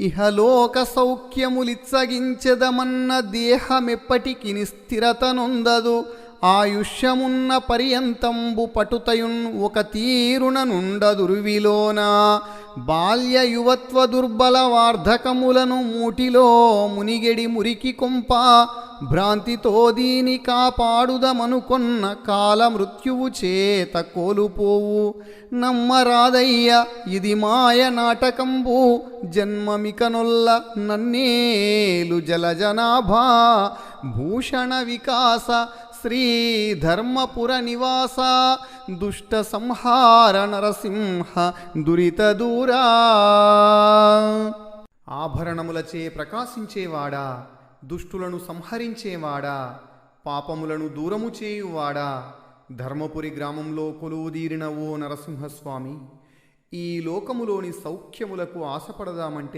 ఇహలోక సౌఖ్యములిచ్చగించెదమన్న దేహమెప్పటికి స్థిరత ఆయుష్యమున్న పర్యంతంబు పటుతయున్ ఒక తీరుననుండదురువిలోన. బాల్య యువత్వ దుర్బల వార్ధకములను మూటిలో మునిగెడి మురికి కొంప. భ్రాంతితో దీని కాపాడుదమనుకొన్న కాల మృత్యువు చేత కోలుపోవు. నమ్మరాదయ్య ఇది మాయ నాటకంబు. జన్మమికనొల్ల నన్నేలు జలజనాభా. భూషణ వికాస శ్రీ ధర్మపుర నివాస. దుష్ట సంహార నరసింహ దురిత దూరా. ఆభరణములచే ప్రకాశించేవాడా? దుష్టులను సంహరించేవాడా? పాపములను దూరము చేయువాడా? ధర్మపురి గ్రామంలో కొలువుదీరిన ఓ నరసింహస్వామి ఈ లోకములోని సౌఖ్యములకు ఆశపడదామంటే